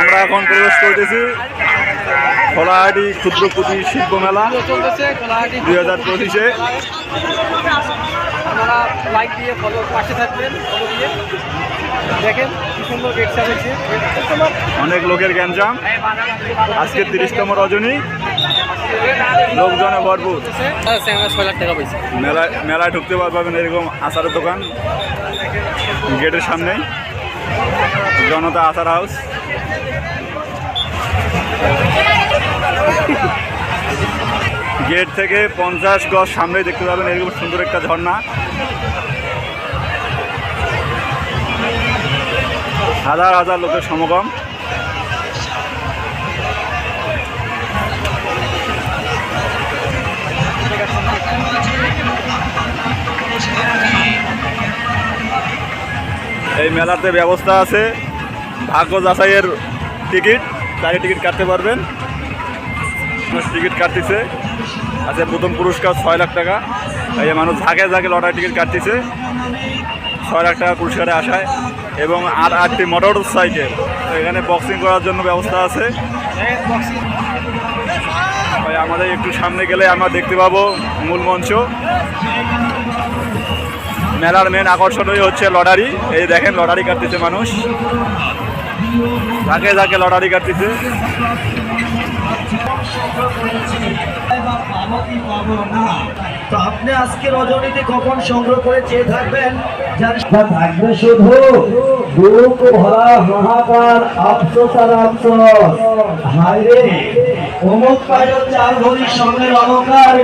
আমরা এখন প্রবেশ করতেছি খোলাহাটি ক্ষুদ্র কুটির শিল্প মেলা দুই হাজার পঁচিশে। আপনারা লাইক দিয়ে ফলো পাশে থাকবেন ফলো দিয়ে। দেখেন কি সুন্দর গেট সাজাচ্ছে অনেক লোকের গ্যাঞ্জাম। আজকে তিরিশতম রজনী। লোকজনে ভরপুর। ছয় লাখ টাকা মেলায় মেলায় ঢুকতে পারবেন এরকম আচারের দোকান। গেটের সামনেই। জনতা আসার হাউস। গেট থেকে পঞ্চাশ গজ সামনে দেখতে পাবেন, এরকম সুন্দর একটা ঝর্ণা। হাজার হাজার লোকের সমাগম। এই মেলাতে ব্যবস্থা আছে। ভাগ্য যাচাইয়ের টিকিট তাকে টিকিট কাটতে পারবেন। টিকিট কাটতেছে। আছে প্রথম পুরস্কার ছয় লাখ টাকা। এই মানুষ ঝাঁকে ঝাঁকে লটারি টিকিট কাটতেছে। ছয় লাখ টাকা পুরস্কারে আসায়। এবং আর আটটি মোটর সাইকেল। এখানে বক্সিং করার জন্য ব্যবস্থা আছে। আমাদের একটু সামনে গেলে আমরা দেখতে পাবো মূল মঞ্চ। মেলার মেন আকর্ষণই হচ্ছে লটারি। এই দেখেন লটারি কাটতেছে মানুষ। যাকে যাকে লটারি কাটতেছে। তো আপনি আজকে রজনীতে কখন সংগ্রহ করে চেয়ে থাকবেন? থাকবে শুধু দুঃখ ভরা হাহাকার আফসোস আর আফসোস হায় রে অমুক পাইল চার ভরি সঙ্গে অলঙ্কার